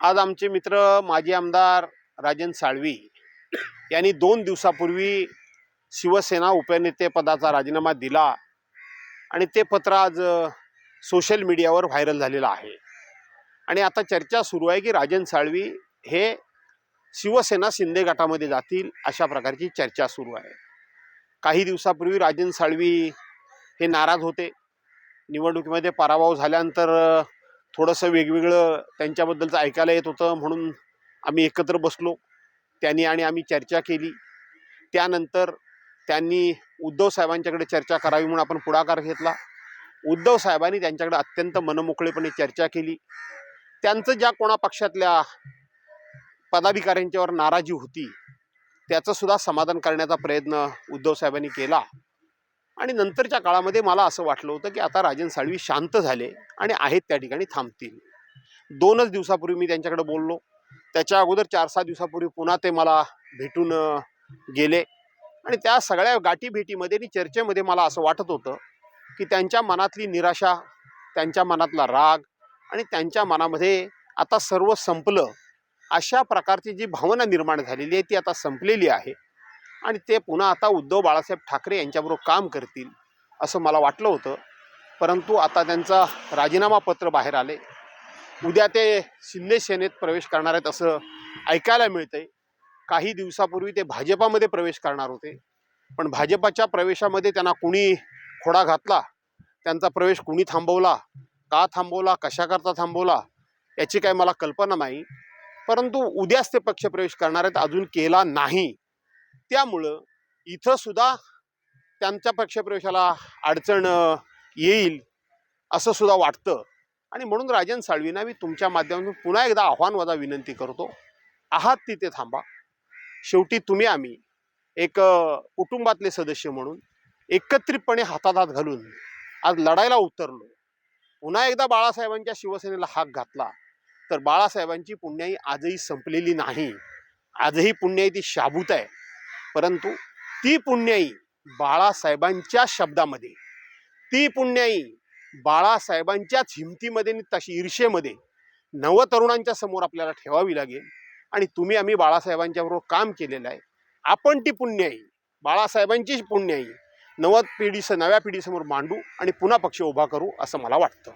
आज आमचे मित्र माजी आमदार राजन साळवी यांनी दोन दिवसापूर्वी शिवसेना उपनेतेपदाचा राजीनामा दिला आणि ते पत्र आज सोशल मीडियावर व्हायरल झालेलं आहे. आणि आता चर्चा सुरू आहे की राजन साळवी हे शिवसेना शिंदे गटामध्ये जातील अशा प्रकारची चर्चा सुरू आहे. काही दिवसापूर्वी राजन साळवी हे नाराज होते. निवडणुकीमध्ये पराभव झाल्यानंतर थोडंसं वेगवेगळं त्यांच्याबद्दलचं ऐकायला येत होतं म्हणून आम्ही एकत्र बसलो. त्यांनी आणि आम्ही चर्चा केली. त्यानंतर त्यांनी उद्धव साहेबांच्याकडे चर्चा करावी म्हणून आपण पुढाकार घेतला. उद्धव साहेबांनी त्यांच्याकडे अत्यंत मनमोकळेपणे चर्चा केली. त्यांचं ज्या कोणा पक्षातल्या पदाधिकाऱ्यांच्यावर नाराजी होती त्याचंसुद्धा समाधान करण्याचा प्रयत्न उद्धव साहेबांनी केला. आणि नंतरच्या काळामध्ये मला असं वाटलं होतं की आता राजन साळवी शांत झाले आणि आहेत त्या ठिकाणी थांबतील. दोनच दिवसापूर्वी मी त्यांच्याकडे बोललो. त्याच्या अगोदर चार सहा दिवसापूर्वी पुन्हा ते मला भेटून गेले. आणि त्या सगळ्या गाठीभेटीमध्ये आणि चर्चेमध्ये मला असं वाटत होतं की त्यांच्या मनातली निराशा त्यांच्या मनातला राग आणि त्यांच्या मनामध्ये आता सर्व संपलं अशा प्रकारची जी भावना निर्माण झालेली आहे ती आता संपलेली आहे. आणि ते पुन्हा आता उद्धव बाळासाहेब ठाकरे यांच्याबरोबर काम करतील असं मला वाटलं होतं. परंतु आता त्यांचा राजीनामा पत्र बाहेर आले. उद्या ते शिंदे सेनेत प्रवेश करणार आहेत असं ऐकायला मिळतंय. काही दिवसापूर्वी ते भाजपामध्ये प्रवेश करणार होते पण भाजपाच्या प्रवेशामध्ये त्यांना कुणी खोडा घातला? त्यांचा प्रवेश कुणी थांबवला? का थांबवला? कशाकरता थांबवला? याची काही मला कल्पना नाही. परंतु उद्याच ते पक्षप्रवेश करणार आहेत अजून केला नाही. त्यामुळं इथं सुद्धा त्यांच्या पक्षप्रवेशाला अडचण येईल असं सुद्धा वाटतं. आणि म्हणून राजन साळवींना मी तुमच्या माध्यमातून पुन्हा एकदा आव्हानवादा विनंती करतो. आहात तिथे थांबा. शेवटी तुम्ही आम्ही एक कुटुंबातले सदस्य म्हणून एकत्रितपणे हातात हात घालून आज लढायला उतरलो. पुन्हा एकदा बाळासाहेबांच्या शिवसेनेला हाक घातला तर बाळासाहेबांची पुण्याई आजही संपलेली नाही. आजही पुण्याई ती शाबूत आहे. परंतु ती पुण्याई बाळासाहेबांच्या शब्दामध्ये ती पुण्याई बाळासाहेबांच्याच हिमतीमध्ये आणि तशी ईर्षेमध्ये नवतरुणांच्या समोर आपल्याला ठेवावी लागेल आणि तुम्ही आम्ही बाळासाहेबांच्या बरोबर काम केलेलं आहे. आपण ती पुण्याई बाळासाहेबांची पुण्याई नवद पिढी नव्या पिढीसमोर मांडू आणि पुन्हा पक्ष उभा करू असं मला वाटतं.